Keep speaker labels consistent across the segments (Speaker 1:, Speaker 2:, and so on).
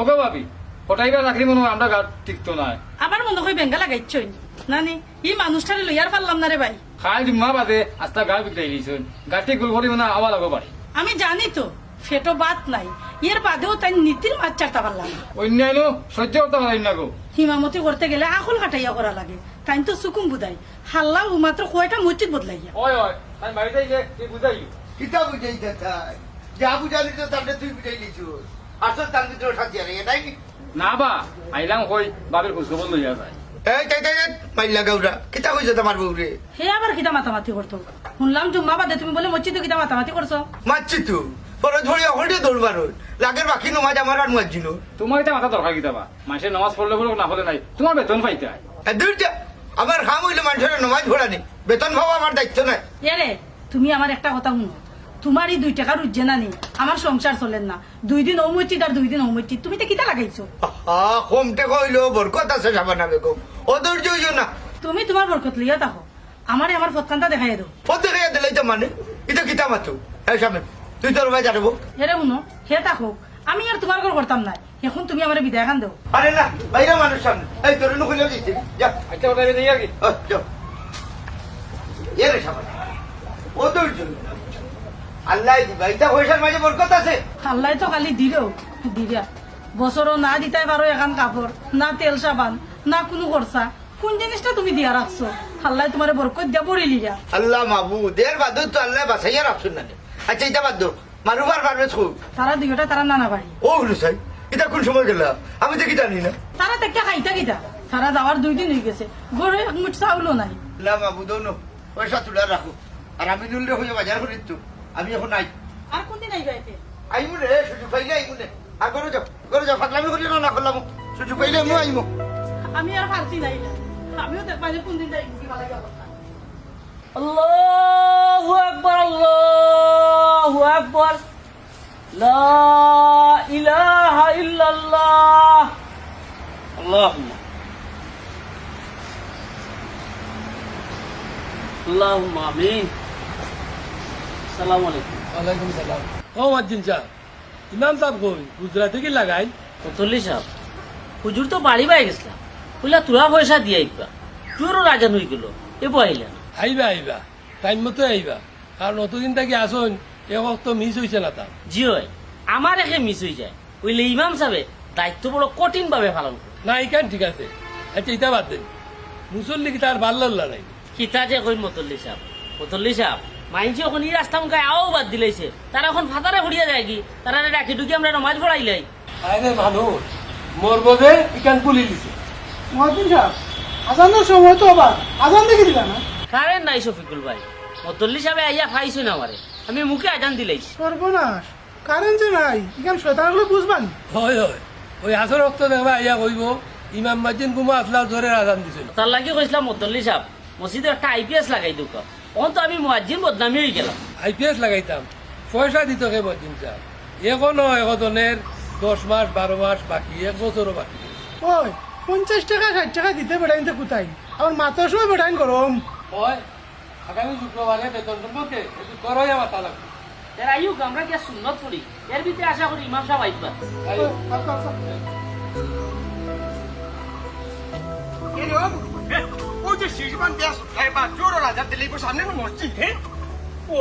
Speaker 1: ওকে ভাবি হঠাইবার চাকরি মনে হয় আমরা গা টিকতো না
Speaker 2: আবার মনে হয় বেঙ্গা লাগাইছই। নানি ই মানুষটারে লইয়ার পারলাম না রে ভাই।
Speaker 1: খাল দিমা বাদে আস্তা গা দিয়েছেন গাটি গুল করি মানে আওয়া লাগো পারে
Speaker 2: আমি জানি তো ফেটো বাত নাই। এর বাদেও তাই নীতির মাছ চারটা পারলাম না।
Speaker 1: অন্যান্য সহ্য করতে পারি না গো।
Speaker 2: হিমামতি করতে গেলে আখল কাটাইয়া করা লাগে। তাই তো সুকুম বুদাই। হাল্লা ও মাত্র কয়টা মসজিদ বদলাইয়া।
Speaker 1: ওই ওই তাই বাড়িতে গিয়ে বুঝাই
Speaker 3: কিতা বুঝাইতে চাই যা বুঝালি তো তাহলে তুই বুঝাই নিছু আসল তার ভিতরে শান্তি আর এটাই কি?
Speaker 1: না বা আইলাম কই বাবের খোঁজ খবর লইয়া যায়।
Speaker 3: এই তাই তাই মাইলা গাউরা কিতা কইছে তোমার বউরে?
Speaker 2: হে আবার কিতা মাতামাতি করতো? শুনলাম জুম্মা বাদে তুমি বলে মসজিদে কিতা মাতামাতি করছ?
Speaker 3: মারছি তো। পরে ধরে হলে দৌড়বার লাগের বাকি নমাজ আমার আর
Speaker 1: তোমার এটা মাথা দরকার মানুষের নামাজ পড়লে বলো না হলে নাই তোমার বেতন পাইতে
Speaker 3: দুইটা আমার খাম হইলে মানুষের নমাজ ভরানি বেতন ভাবা আমার দায়িত্ব নাই
Speaker 2: তুমি আমার একটা কথা শুনো। তোমার এই দুই টাকার উজ্জে না নেই। আমার সংসার চলেন না। দুই দিন মসজিদ আর দুই দিন ও তুমি তো কিতা লাগাইছো?
Speaker 3: কমতে কইলো বরকত আছে সাবানা বেগম। ও ধৈর্য হইল না।
Speaker 2: তুমি তোমার বরকত লইয়া থাকো। আমারে আমার ফতকানটা দেখাই দাও।
Speaker 3: ও দেখে দিলাই তো মানে? এটা কিতা মাতো এই সামনে তুই তোর ভাই জানব
Speaker 2: হেরে শুনো হে থাকো। আমি আর তোমার ঘর করতাম না এখন তুমি আমার বিদায় খান দেও।
Speaker 3: আরে না বাইরে মানুষ সামনে। এই তোর নুকুলে দিচ্ছে যা
Speaker 1: আচ্ছা ওটা দিয়ে আর কি
Speaker 3: ও, যাও। এ রে সাবানা। না। আল্লাহ দিবা এটা পয়সার মাঝে বরকত আছে।
Speaker 2: আল্লাহ তো খালি দিলেও দিরা বছরও না দিতে পারো এখন কাপড় না তেল সাবান না কোনো খরচা। কোন জিনিসটা তুমি দিয়া রাখছো? আল্লাহ তোমার বরকত দিয়া পড়ে লিয়া
Speaker 3: আল্লাহ মাবুদ এর বাদু তো আল্লাহ বাসাইয়া রাখছুন না আচ্ছা এটা বাদ দো মানুবার পারবে খুব
Speaker 2: তারা দুইটা তারা নানা বাড়ি।
Speaker 3: ও সাই এটা কোন সময় গেল? আমি তো কি জানি না।
Speaker 2: তারা দেখতে খাইতা কিতা। তারা যাওয়ার দুই দিন হয়ে গেছে। গড়ে এক মুঠ চাউলও নাই।
Speaker 3: আল্লাহ মাবুদ নো পয়সা তুলে রাখো। আর আমি নুনলে হয়ে বাজার করে তো আমি এখন নাই।
Speaker 2: আর কোনদিন আইবা এতে?
Speaker 3: আইমু রে সুযোগ পাইলে আইমু রে আর করে যাও করে যাও ফাকলামি করি না না করলাম। সুযোগ পাইলে আমি আইমু।
Speaker 2: আমি আর পারছি নাই না। আমিও দেখবা যে কোনদিন যাই কি ভালো যাব
Speaker 4: আল্লাহু আকবার আল্লাহু আকবার। লা ইলাহা ইল্লাল্লাহ। আল্লাহুম্মা। আল্লাহুম্মা আমিন। আসসালামু আলাইকুম।
Speaker 5: ওয়ালাইকুম সালাম। ও মাজ্জিন সাহেব ইমাম সাহেব কই? গুজরাটে কি লাগাই?
Speaker 4: কতলি সাহেব হুজুর তো বাড়ি বাই গেছিলাম বললা তোরা পয়সা দিয়ে আইবা। তোরও রাজা গেল এ বইলা না।
Speaker 5: আইবা আইবা টাইম মতো আইবা। কারণ অতদিন থাকি আসুন এ তো মিস হয়েছে না তার।
Speaker 4: জি হয় আমার একে মিস হয়ে যায়। ওইলে ইমাম সাহেব দায়িত্ব বড় কঠিন ভাবে পালন করে
Speaker 5: না ইকান ঠিক আছে। আচ্ছা ইটা বাদ দেন। মুসল্লি কি তার ভালো লাগলা নাই?
Speaker 4: কিতা যে কই মতল্লি সাহেব মতল্লি সাহেব মাইনছি এখন এই রাস্তা মুখে আও বাদ দিলাইছে। তারা এখন ফাতারে হরিয়া যায় কি? তারা ডাকি ঢুকি আমরা নমাজ পড়াইলাই
Speaker 5: আরে মানুষ মরব যে ইকান পুলি দিছে।
Speaker 6: মহাদিন সাহেব আজানের সময় তো আবার আজান দেখে দিলা না?
Speaker 4: কারেন্ট নাই শফিকুল ভাই। মতল্লি সাহেব আইয়া খাইছো না আমারে। আমি মুখে আজান দিলাইছি।
Speaker 6: সর্বনাশ কারেন্ট যে নাই এখান শয়তানগুলো বুঝবান?
Speaker 5: হয় হয়। ওই আসর রক্ত দেখবা ইয়া কইব ইমাম মাজিন কুমা আসলা জোরে আজান দিছিল।
Speaker 4: তার লাগি কইছিলাম মতল্লি সাহেব মসজিদে একটা আইপিএস লাগাই দুক অন তো আমি মুয়াজ্জিন বদনামি হয়ে গেলাম।
Speaker 5: আইপিএস লাগাইতাম। পয়সা দিত কে মাজিন সাহেব এখনও এখনের দশ মাস বারো মাস বাকি এক বছরও বাকি।
Speaker 6: ওই পঞ্চাশ টাকা ষাট টাকা দিতে বেড়াইন তো কোথায়? আমার মাথার সময় বেড়াইন গরম
Speaker 5: হয় আগামী শুক্রবারে বেতন সম্পর্কে একটু করোই আমার তালাক।
Speaker 4: এর আইউক আমরা কি সুন্নত পড়ি এর ভিতরে আশা করি ইমাম সাহেব আইবা
Speaker 3: ওই যে শিশবান দেশ বা জোর রাজা দিলে সামনে মসজিদ হ্যাঁ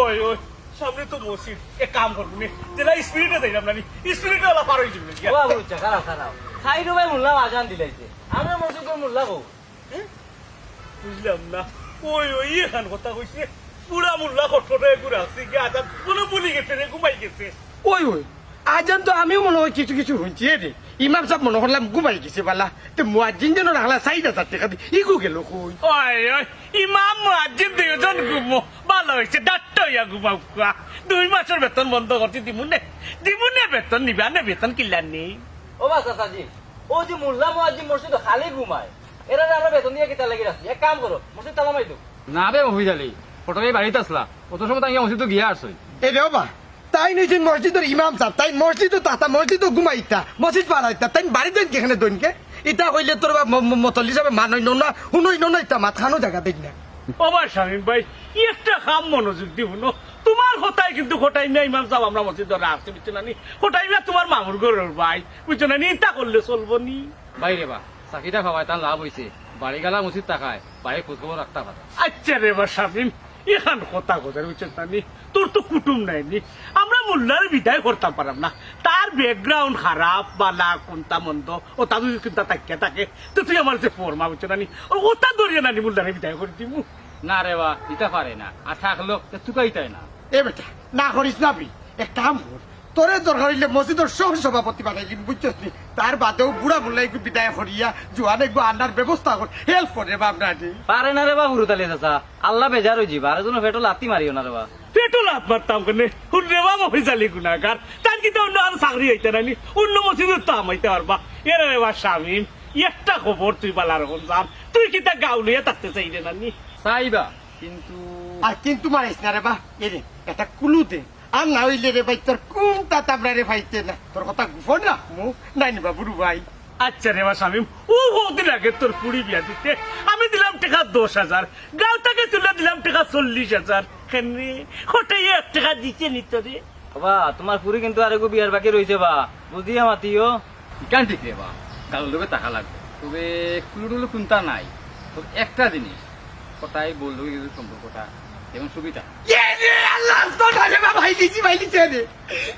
Speaker 7: ওই ওই সামনে তো মসজিদ। এক কাম করব নে যেটা স্পিরিটে দেয় আমরা স্পিরিটে ওলা পার হয়ে যাবে
Speaker 4: ও আবু খারাপ খারাপ। খাই রুবাই মোল্লা আজান দিলাইছে। আমরা মসজিদের মোল্লা কও
Speaker 7: বুঝলাম না। ওই ওই এখান কথা কইছে পুরা মুল্লা ঘুরে আসছে কোনো বলি গেছে রে ঘুমাই গেছে।
Speaker 8: ওই ওই আজান তো আমিও মনে হয় কিছু কিছু শুনছি রে। ইমাম সাহেব মনে করলাম ঘুমাই গেছে বালা তো মুয়াজ্জিন যেন রাখলা চাই হাজার টাকা দিয়ে ইগু গেল কই?
Speaker 7: ওই ওই ইমাম মুয়াজ্জিন দুইজন ঘুমো ভালো হয়েছে ডাক্ত হইয়া ঘুমাও দুই মাসের বেতন বন্ধ করছি দিমুনে। দিমুনে বেতন নিবা না বেতন কিলার নেই
Speaker 4: ও বাস চাচাজি ও যে মোল্লা মুয়াজ্জিম মসজিদ খালি ঘুমায় এরা আমরা বেতন দিয়ে কেটা লাগি রাখছি? এক কাম করো মসজিদ তালা মাই দাও।
Speaker 1: না বে মহিদালি ফটোকে বাড়িতে আসলা। অত সময় তাই মসজিদ গিয়া আসছই
Speaker 8: এ বাবা তাই নিয়েছেন মসজিদের ইমাম সাহেব তাই মসজিদও তাতা মসজিদও ঘুমাইতা মসজিদ পাড়াইতা তাই বাড়ি দেন কেখানে দইনকে ইটা কইলে তোর মতলি যাবে মানই না শুনই না ইতা মাথানো জায়গা দেখ না।
Speaker 7: বাবা স্বামী ভাই একটা কাম মনোযোগ দিব না। তোমার হতাই কিন্তু হটাই না ইমাম সাহেব আমরা মসজিদ ধরে আসতে বুঝছ না নি হটাই না তোমার মামুর ঘরের ভাই বুঝছ না নি তা করলে চলবো নি।
Speaker 1: বাইরে বা চাকিটা খাওয়ায় তার লাভ হয়েছে বাড়ি গেলা উচিত টাকায় বাড়ি খোঁজ খবর রাখতে পারে।
Speaker 7: আচ্ছা রে বা শামিম এখান কথা কথা বুঝছ না নি তোর তো কুটুম নাই নি। মোল্লার বিদায় করতাম পারাম না। তার ব্যাকগ্রাউন্ড খারাপ বালা কোনটা মন্দ। ও তা যদি কোনটা তাকিয়ে থাকে? তো তুই আমার যে ফর্মা বুঝছ না নি ও ওটা ধরিয়ে নানি মোল্লারে বিদায় করে দিমু
Speaker 1: না রে বা দিতে পারে না। আর থাকল না।
Speaker 8: এ বেটা না করিস না বি এক কাম কর তোরে দরকার হইলে মসজিদের সহ সভাপতি বানাই দিন বুঝছিস নি? তার বাদেও বুড়া মোল্লাই বিদায় করিয়া জোয়ান একবার আন্নার ব্যবস্থা কর। হেল্প করে বাবনা
Speaker 9: পারে না রে বা হুরুতালি চাচা। আল্লাহ বেজার হয়ে যাবা আর জন্য পেটো লাতি মারিও না রে বা।
Speaker 7: পেটো লাভ মারতাম কেন। হুন্রে বাবা হইজালি গুণাগার। তার কিন্তু অন্য আর চাকরি হইতে নানি অন্য মসজিদের তো আমাইতে পারবা এর রে বা শামিম একটা খবর তুই বালার হন যাম তুই কি তা গাউলিয়া থাকতে চাই রে নানি
Speaker 1: চাইবা কিন্তু
Speaker 8: আর কিন্তু মারিস না রে বা। এরে একটা কুলু দে। আর না হইলে রে ভাই তোর কোন তাতাবরা রে ভাইতে না? তোর কথা গুফন না মু নাই নিবা বুড়ু ভাই।
Speaker 7: আচ্ছা রে বা শামিম ও কদিন আগে তোর পুরি বিয়া দিতে। আমি দিলাম টাকা দশ হাজার। গাঁও থেকে তুলে দিলাম টাকা চল্লিশ হাজার। কেনে হঠাই এক টাকা দিতে নিত রে
Speaker 9: বাবা তোমার পুরি কিন্তু আর এগো বিয়ার বাকি রয়েছে বা। বুঝিয়া মাতিও
Speaker 1: ইকান ঠিক রে বা। গাল লোকে টাকা লাগবে। তবে নাই। তবে একটা জিনিস কোথায় বলল সম্পর্কটা যেমন সুবিধা।
Speaker 8: তো বা ভাই দিছি ভাই দিছে। রে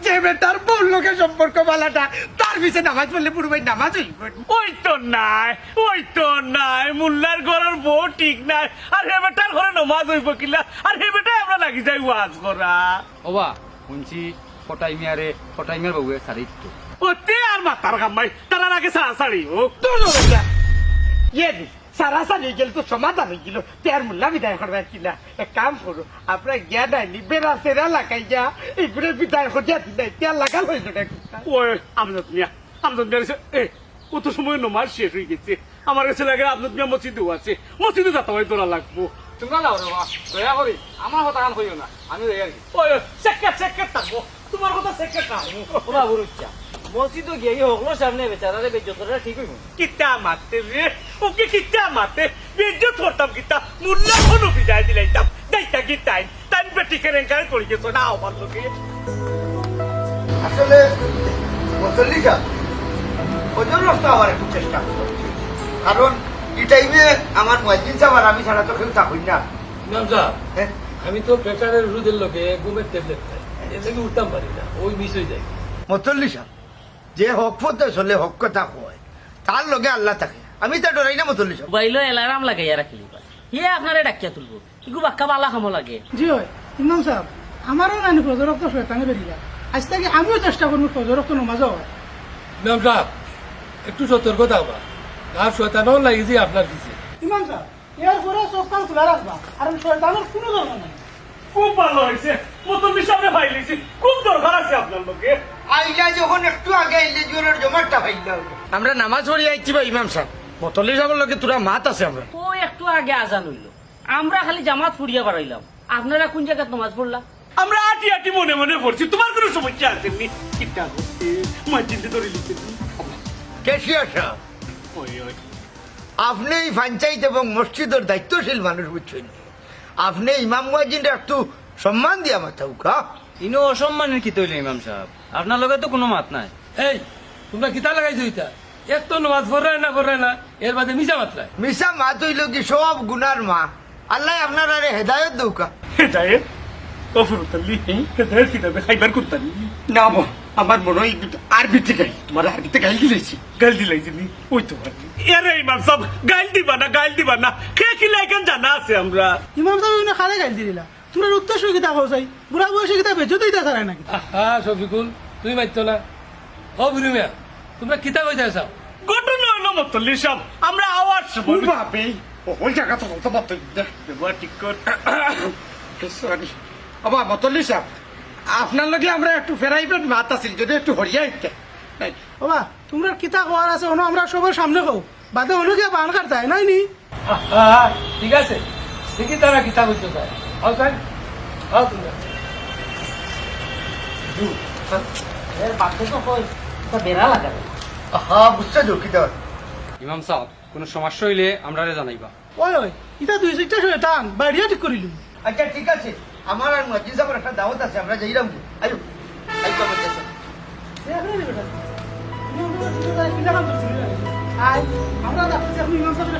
Speaker 8: যে বেটার বউর লোকের সম্পর্ক বালাটা তার পিছে নামাজ পড়লে বুড়ু ভাই নামাজ হইব
Speaker 7: ওই তো নাই ওই তো নাই মুল্লার ঘরের বউ ঠিক নাই। আর হে বেটার ঘরে নমাজ হইব কিলা? আর হে বেটাই আমরা লাগি যাই ওয়াজ করা।
Speaker 1: ওবা শুনছি ফটাই মিয়ারে ফটাই মিয়ার বাবুয়ে সারি
Speaker 7: ওতে আর মাতার কামাই তারা আগে সারা সারি ও
Speaker 8: তোর ইয়ে দি সারা সারি গেল তো সমাধান হয়ে গেল। তের মুল্লা বিদায় করবে কিনা এক কাম করো আপনার জ্ঞান নাই বেড়া সেরা লাগাই যা। এগুলো বিদায় করিয়া দিলাই তেল লাগাল হয়ে যাবে
Speaker 7: ওই আমজাদ মিয়া আমজাদ মিয়া এ ও তো সময় নমাজ শেষ হয়ে গেছে? আমার কাছে লাগে আমজাদ মিয়া মসজিদেও আছে। মসজিদে যেতে হয় তোরা লাগবো।
Speaker 1: তোমরা যাও রে দয়া করি আমার কথা কান কইও না আমি গেছি
Speaker 7: ওই সেকেট সেকেট থাকব। তোমার কথা সেকেট থাকব।
Speaker 9: ওরা হুরুচ্চা মসজিদ গিয়ে হকলো সামনে বেচারারে বেজতরা ঠিক হইব।
Speaker 7: কিতা মারতে রে? ওকে কিতা মারতে? বেজ্জত করতাম কিতা? মুল্লা কোনো বিদায় দিলাইতাম? দাইতা গিতাই তাই বেটি কেরেঙ্কার করি গেছো না আমার লোকে।
Speaker 3: আসলে মুসল্লিকা ওজন রাস্তা আবার একটু চেষ্টা কারণ এই টাইমে আমার মসজিদ আর আমি ছাড়া তো কেউ থাকুন না। হ্যাঁ?
Speaker 5: আমি তো প্রেশারের ওষুধের লোকে ঘুমের ট্যাবলেট খাই। এর থেকে উঠতাম পারি না ওই মিস হয়ে যায়।
Speaker 3: সাহেব যে হক পথে চলে হক কথা কয় তার লগে আল্লাহ থাকে। আমি তা ডরাই না সাহেব
Speaker 4: মোবাইলও এলারাম লাগাইয়া রাখিলি পাই হিয়ে আপনারে ডাকিয়া তুলবো। ইগু বাক্কা বালা খামো লাগে।
Speaker 6: জি হয় ইমাম সাহেব আমারও নানি প্রজরক্ত শয়তানে বেরিয়া আজ থেকে আমিও চেষ্টা করব প্রজরক্ত নমাজ হয়।
Speaker 5: ইমাম সাহেব একটু সতর্ক থাকবা। আর শয়তানও লাগিয়েছি আপনার পিছিয়ে
Speaker 6: ইমাম সাহেব এর পরে কান খোলা রাখবা আর শয়তানের কোনো দরকার নাই।
Speaker 7: খুব ভালো হয়েছে মতন সামনে ভাই লিছি খুব দরকার আছে আপনার লোকে
Speaker 3: আইলা যখন একটু আগে আইলে জোরের জমাটটা ভাইলা
Speaker 8: আমরা নামাজ পড়ি আইছি বা ইমাম সাহেব। মতলি লোকে তোরা মাত আছে আমরা।
Speaker 4: ও একটু আগে আজান হইল। আমরা খালি জামাত ফুরিয়া বাড়াইলাম। আপনারা কোন জায়গায় নমাজ পড়লা?
Speaker 7: আমরা আটি আটি মনে মনে করছি তোমার কোনো সমস্যা আছে? নি মসজিদে ধরে
Speaker 3: সাহেব আপনি পঞ্চায়েত এবং মসজিদের দায়িত্বশীল মানুষ বুঝছেন। আপনি ইমাম মুয়াজ্জিন একটু সম্মান দিয়া মাথা উকা
Speaker 9: ইনো অসম্মানের কি তৈল ইমাম সাহেব? আপনার লগে তো কোনো মাত নাই।
Speaker 5: এই তোমরা কিতা লাগাইছো ইটা এক তো নামাজ পড়ে না করে না এর বাদে মিশা মাত্রায়
Speaker 3: মিশা মা তৈল কি সব গুনার মা। আল্লাহ আপনার আরে হেদায়ত দৌকা
Speaker 7: হেদায়েত? অফরতাল্লি হেদায়েত কিতাবে খাইবার করতানি
Speaker 8: না? মো, আমার মনে হয় আরবিতে গাই তোমার আরবিতে গাই দিলেছি
Speaker 7: গাল দিলাইছি নি ওই তো এরে ইমাম সাহেব গাল দিবা না গাল দিবা না। কে কিলা এখন জানা আছে আমরা?
Speaker 6: ইমাম সাহেব খালে গাইল দিলা তোমরা উত্তর গীতা খাও চাই বুড়া বয়সে গীতা বেঁচে দিতে চায় নাকি?
Speaker 5: হ্যাঁ শফিকুল তুমি মারতো না। ও বুড়ি মিয়া তোমরা কিতা কইতে
Speaker 7: ঘটনা সাহেব আমরা আওয়াজ শুনি
Speaker 8: বাপে ওই জায়গা তো বলতে পারতো
Speaker 7: ব্যবহার ঠিক কর।
Speaker 8: সরি আবার মতলি সাহেব আপনার লগে আমরা একটু ফেরাইবেন মাত আছিল যদি একটু হরিয়া ইত্যা
Speaker 6: বাবা তোমরা কিতা খাওয়ার আছে ono আমরা সবার সামনে খাও বাদে গিয়ে বান কাটতায় নাই নি?
Speaker 5: ঠিক আছে। ঠিকই তারা কিতা কইতে চায় হও তাই হও তোমরা
Speaker 4: এর পাশে তো কই? তা বেড়া লাগাবে।
Speaker 3: হ্যাঁ বুঝছে ঢুকিদার
Speaker 1: ইমাম সাহেব কোনো সমস্যা হইলে আমরা জানাইবা।
Speaker 6: ওই ওই ইটা দুই শয়তান বাড়িয়া ঠিক করিলু
Speaker 3: আচ্ছা ঠিক আছে। আমার আর মসজিদ সাহেবের একটা দাওয়াত আছে আমরা যাইলাম আয়ো আয়ো আমার কাছে
Speaker 6: যাচ্ছি আপনি ইমাম সাহেবের